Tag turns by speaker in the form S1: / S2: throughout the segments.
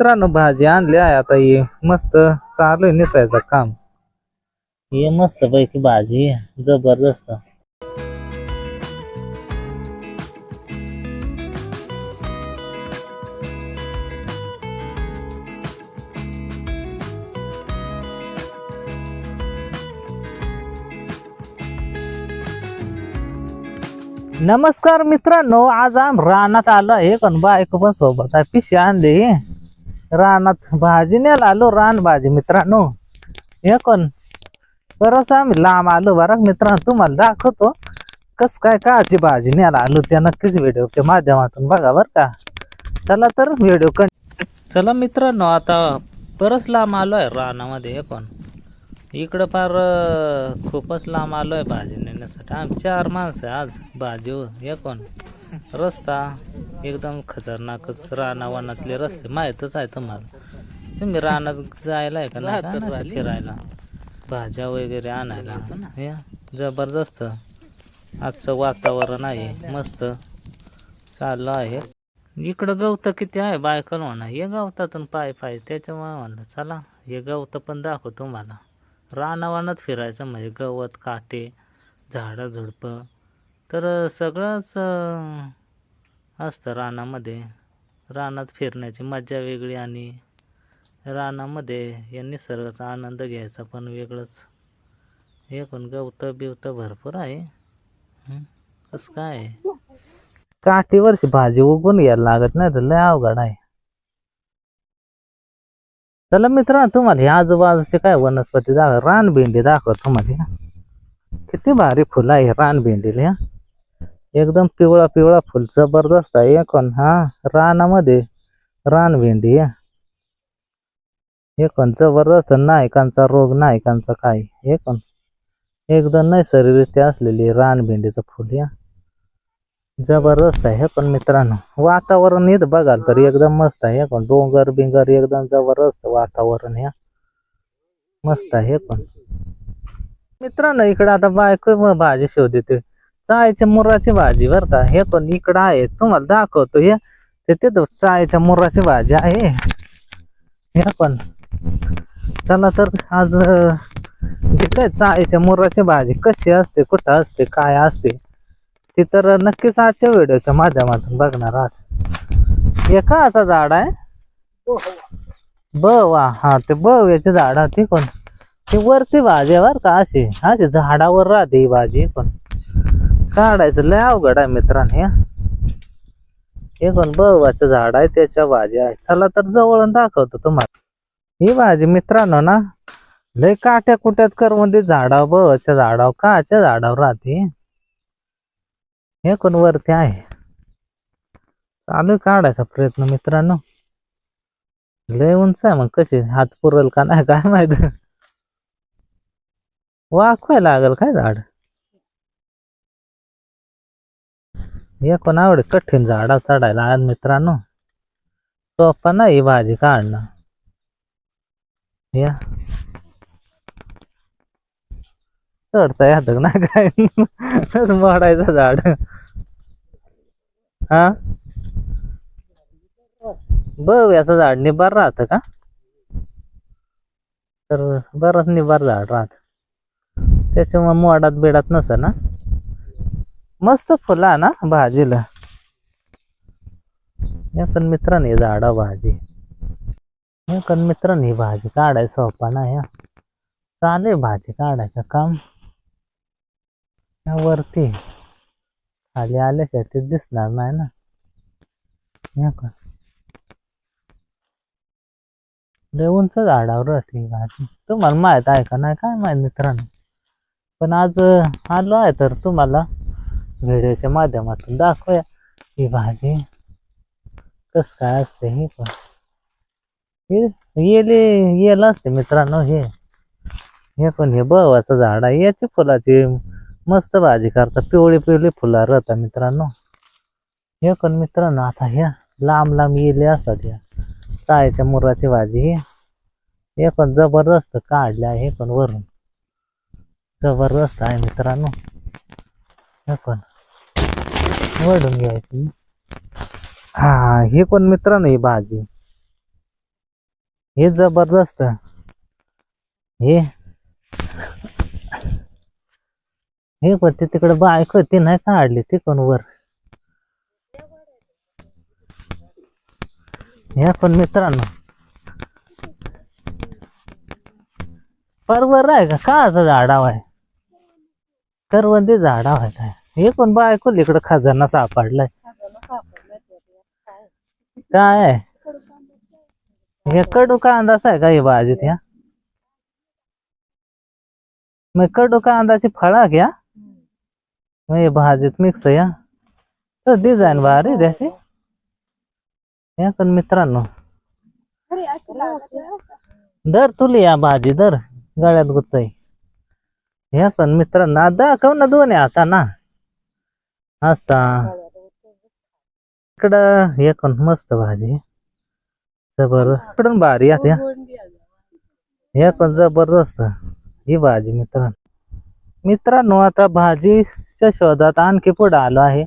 S1: मित्रांनो भाजी आणली आहे. आता ही मस्त चालू आहे निसायचं काम. हे मस्त पैकी भाजी जबरदस्त. नमस्कार मित्रांनो आज आम रानात आलो आहे. पण बायको पण सोबत आहे. पिशी आणली रानात भाजी न्यायला आलो रान भाजी मित्रांनो. हे कोण? बरंच आम्ही लांब आलो बरं मित्रांनो तुम्हाला दाखवतो. कस काय काची भाजी न्यायला आलो त्या नक्कीच व्हिडिओच्या माध्यमातून बघा बर का. चला तर व्हिडिओ कं चला मित्रांनो आता बरंच लांब आलो आहे रानामध्ये हे कोण? इकडं फार खूपच लांब आलो आहे भाजी नेण्यासाठी. आम्ही चार माणसं आहे आज भाजी हे कोण? रस्ता. एकदम खतरनाकच रानावनातले रस्ते. माहीतच आहे तुम्हाला. तुम्ही रानात जायला आहे का? नाही फिरायला. भाज्या वगैरे आणायला. हे जबरदस्त. आजचं वातावरण आहे मस्त. चाललं आहे. इकडं गवत किती आहे? बायकल म्हणा. हे गवतातून पाय पाय त्याच्यामुळे म्हणलं चला हे गवत पण दाखव तुम्हाला. रानावानात फिरायचं म्हणजे गवत काटे झाडं झुडपं. तर सगळंच असतं रानामध्ये. रानात फिरण्याची मजा वेगळी आणि रानामध्ये या निसर्गाचा आनंद घ्यायचा पण वेगळंच. एकूण गवतं बिवतं भरपूर आहे. कसं काय? आहे काठीवरची भाजी उगून घ्यायला लागत नाही तर लय अवघड आहे. चला मित्रांनो तुम्हाला ह्या आजूबाजूचे काय वनस्पती दाखव रानभेंडी दाखव तुम्हाला किती भारी फुलं आहे रानभेंडीला ह्या. एकदम पिवळा पिवळा फुल जबरदस्त आहे हे कोण हा रानामध्ये रानभेंडी आहे. हे कोण जबरदस्त नायकांचा रोग नायकांचा काय हे कोण एकदम नैसर्गिकरित्या असलेली रानभेंडीचं फुल या जबरदस्त आहे हे पण मित्रांनो. वातावरण येत बघाल तर एकदम मस्त आहे हे पण. डोंगर बिंगर एकदम जबरदस्त वातावरण हे. मस्त आहे हे पण. मित्रांनो इकडं आता बायको मग भाजी शोधते चायच्या मुराची भाजी बरं का. हे पण इकडं आहे. तुम्हाला दाखवतो हे. तिथे चायच्या मुराची भाजी आहे. हे पण. चला तर आज काय चायच्या मुराची भाजी कशी असते कुठं असते काय असते ती तर नक्कीच आजच्या व्हिडिओच्या माध्यमातून बघणार आहात हे काचा झाड आहे? ब वा हा ते बव्याचे झाड आहे ते कोण ते वरती भाजी आहे बर का अशी अशी झाडावर राहते ही भाजी कोण काढायचं लय अवघड आहे मित्रांनो हे. हे कोण बवाचं झाड आहे त्याच्या भाजी आहे. चला तर जवळून दाखवतो तुम्हाला. ही भाजी मित्रांनो ना लय काट्या कुट्यात करून मध्ये झाडावर बवाच्या झाडावर काच्या झाडावर राहते. हे कोण वरती आहे? चालू आहे काढायचा प्रयत्न मित्रांनो. लय उंच आहे मग कशी? हात पुरल का नाही? काय माहीत? वाकवाय लागल काय झाड? हे कोण कठीण झाडा चढायला आज मित्रांनो. सोपा नाही ही भाजी काढणं. या. चढता येत ना काय? मोडायचं झाड. हा? बघ याचं झाड निबार राहत का? तर बरंच निबार झाड राहत. त्याच्यामुळे मोडात बिडात नस ना मस्त फुला ना भाजीला. या पण मित्रांनी हे झाडा भाजी. या मित्रांनी ही भाजी काढाय सोपा ना या चालेल भाजी काढायचं काम. वरती. खाली आल्याशिवाय ते दिसणार नाही ना. या का? लय उंच झाडावर राहते ही भाजी. तुम्हाला माहीत आहे का नाही? काय माहीत मित्रांनो? पण आज आलो आहे तर तुम्हाला व्हिडिओच्या माध्यमातून दाखवूया ही भाजी. कस काय असते हे पण. हे येले येलं असते मित्रांनो हे. हे पण हे बवाचं झाड आहे. याची फुलाची मस्त भाजी करता पिवळी पिवळी फुलं राहता मित्रांनो. हे पण मित्रांनो आता ह्या लांब लांब येले असतात ह्या चायच्या मुराची भाजी ही. हे पण जबरदस्त काढले आहे हे पण वरून. जबरदस्त आहे मित्रांनो. हे पण. वडून घ्यायची. हा हे पण मित्रांनो ही भाजी. हे जबरदस्त. हे. हे पण ते तिकडे बायक ती नाही काढली ती कोण वर. हे पण मित्रांनो. परवर आहे का? काचं झाडाव आहे? करवंदी झाडाव आहे काय? हे कोण बायको इकडे खजाना सापडलाय. काय आहे? हे कडू कांदाच आहे का हे भाजीत ह्या मग कडू कांदाची फळा घ्या. हे भाजीत मिक्स या तर डिझाईन भारी त्याची या पण मित्रांनो। दर तुली या भाजी दर। गळ्यात गुत्ताई या पण मित्रांनो दाखव ना दोन्ही आता ना असा। इकडं हे कोण मस्त भाजी जबरदस्त. इकडून भारी आता हे पण जबरदस्त. ही भाजी मित्रांनो. मित्रांनो आता भाजीच्या शोधात आणखी पुढे आलो आहे.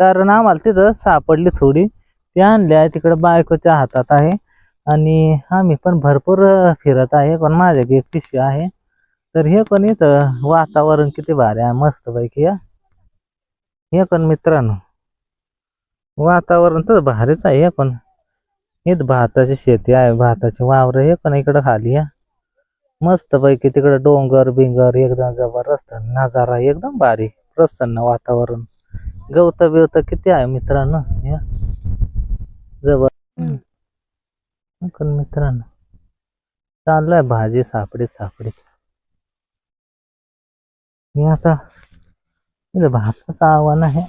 S1: कारण आम्हाला तिथं सापडली थोडी. ती आणली आहे तिकडे बायकोच्या हातात आहे. आणि आम्ही पण भरपूर फिरत आहे. पण माझ्या एक पिशवी आहे. तर हे पण इथं वातावरण किती भारी आहे मस्त पैकी हे पण मित्रांनो वातावरण तर भारीच आहे हे पण. इथं भाताची शेती आहे भाताची वावर हे पण इकडं खाली या मस्त पैकी तिकडे डोंगर बिंगर एकदम जबरदस्त नजारा एकदम भारी प्रसन्न वातावरण. गवत बिवत किती आहे मित्रांनो? या. जबर पण मित्रांनो? चाललोय भाजी सापडी सापडी. मी आता इथं भाताचं आव्हान आहे.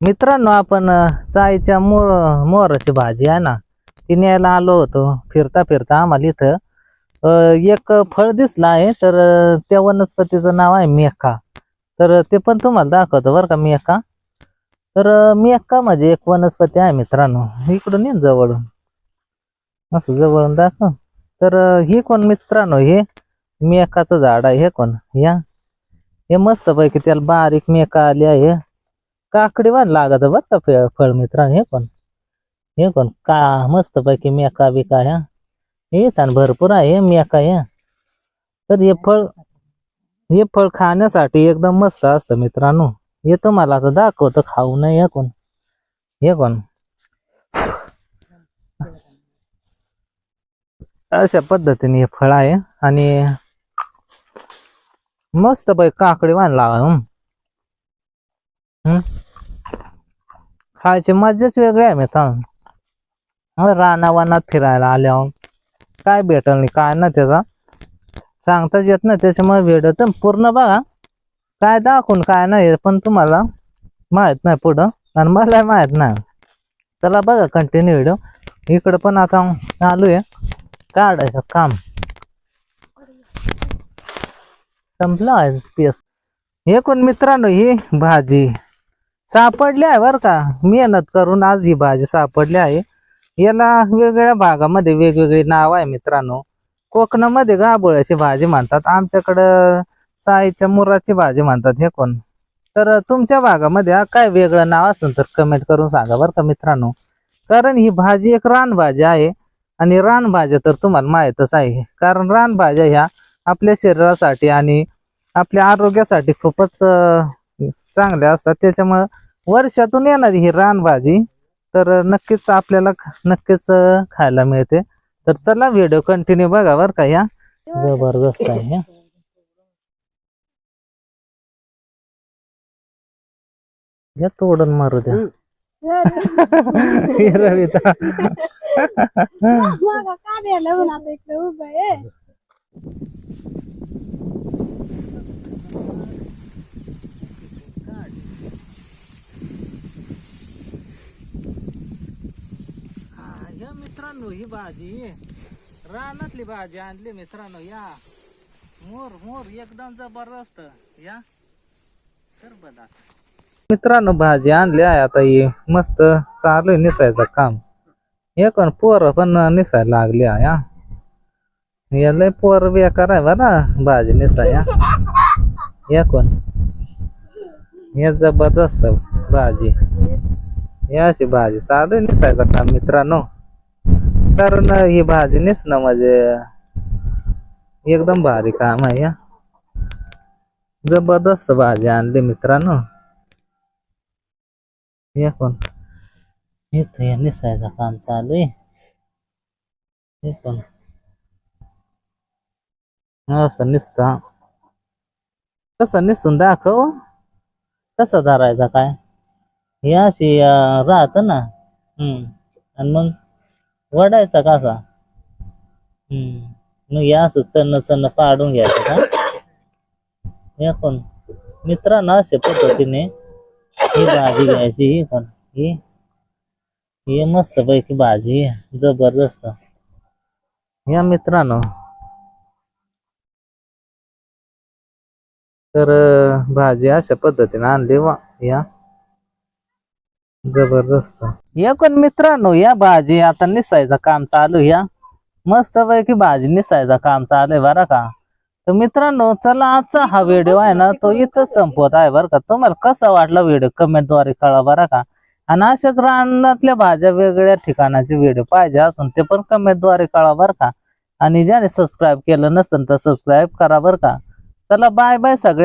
S1: मित्रांनो आपण चायच्या मोर मोराची भाजी आहे ना ती न्यायला आलो होतो. फिरता फिरता आम्हाला इथं एक फळ दिसलं आहे तर त्या वनस्पतीचं नाव आहे मेका. तर ते पण तुम्हाला दाखवतो बरं का मेका. तर मेखा मेका म्हणजे एक वनस्पती आहे मित्रांनो. इकडून येईन जवळून. असं जवळून दाखव. तर हे कोण मित्रांनो? हे मेकाचं झाड आहे. हे कोण? या. हे मस्त पैकी त्याला बारीक मेका आली आहे. काकडी वाण लागत बरं का फळ फळ मित्रांनो? हे कोण? हे कोण? का मस्त पैकी मेका बिका ह्या. हे छान भरपूर आहे मेका या तर हे फळ हे फळ खाण्यासाठी एकदम मस्त असतं मित्रांनो. हे तुम्हाला आता दाखवतो खाऊ नये हे कोण. हे कोण. अशा पद्धतीने हे फळ आहे आणि मस्त बाई काकडी वाण लावा खायची मजाच वेगळी आहे मी मित्रांनो रानावानात फिरायला आल्यावर काय भेटल नाही काय ना त्याचा. सांगताच येत ना त्याच्यामुळे भेटत पूर्ण बघा काय दाखवून काय नाही पण तुम्हाला माहीत नाही पुढं. आणि मला माहीत नाही. चला बघा कंटिन्यू व्हिडिओ इकडं पण आता चालू आहे. काढायचं काम. संपलं आहे एकूण हे कोण मित्रांनो ही भाजी सापडली आहे बरं का. मेहनत करून आज ही भाजी सापडली आहे. याला वेगवेगळ्या भागामध्ये वेगवेगळी नाव आहे मित्रांनो. कोकणामध्ये गाबोळ्याची भाजी म्हणतात. आमच्याकडं चाईच्या मुराची भाजी म्हणतात हे कोण? तर तुमच्या भागामध्ये काय वेगळं नाव असेल तर कमेंट करून सांगा बरं का मित्रांनो. कारण ही भाजी एक रानभाजी आहे आणि रानभाज्या तर तुम्हाला माहीतच आहे. कारण रानभाज्या ह्या आपल्या शरीरासाठी आणि आपल्या आरोग्यासाठी खूपच चांगल्या असतात. त्याच्यामुळं वर्षातून येणारी ही रानभाजी तर नक्कीच आपल्याला नक्कीच खायला मिळते. तर चला व्हिडिओ कंटिन्यू बघा बरं का या. जबरदस्त आहे या. घ्या तोडून मारू द्या. रवीचा
S2: मागं का द्यायला म्हणून आता इकडे उभं आहे
S1: हा, या मित्रांनो ही भाजी. रानातली भाजी आणली मित्रांनो या. मोर मोर एकदम जबरदस्त. या. तर बघा मित्रांनो भाजी आणली आहे आता ही मस्त चालू आहे निसायचं काम. हे पोर पोरं पण निसायला लागली आहे या लय पोर बेकार आहे बरा भाजी निसाया. या हे जबरदस्त भाजी. या अशी भाजी चालू निसायचं काम मित्रांनो. कारण ही भाजी नेसणं म्हणजे एकदम भारी काम आहे हा. जबरदस्त भाजी आणली मित्रांनो। हे कोण इथं हे निसायचं काम चालू आहे हे कोण असं निसता। कसं निसून दाखव। कसं धरायचा काय? हे अशी राहत ना। हम्म आणि मग? वडायचा कसा हम्म. मग हे असं चन्न चन्न पाडून घ्यायचं का? हे कोण? मित्रांनो अशा पद्धतीने ही भाजी घ्यायची ही पण ही ही मस्त पैकी भाजी जबरदस्त. या मित्रांनो. तर भाजी अशा पद्धतीने आणली वा या जबरदस्त. या पण मित्रांनो या भाजी आता निसायचं काम चालू या. मस्त पैकी भाजी निसायचं काम चालू आहे बरं का. तर मित्रांनो चला आजचा हा व्हिडिओ आहे ना तो इथंच संपवत आहे बरं का. तुम्हाला कसा वाटला व्हिडिओ कमेंटद्वारे कळा बरं का. आणि अशाच रानातल्या भाज्या वेगवेगळ्या ठिकाणाचे व्हिडिओ पाहिजे असून ते पण कमेंटद्वारे कळा बरं का. आणि ज्याने सबस्क्राईब केलं नसेल तर सबस्क्राईब करा बरं का. चला बाय बाय सगळे.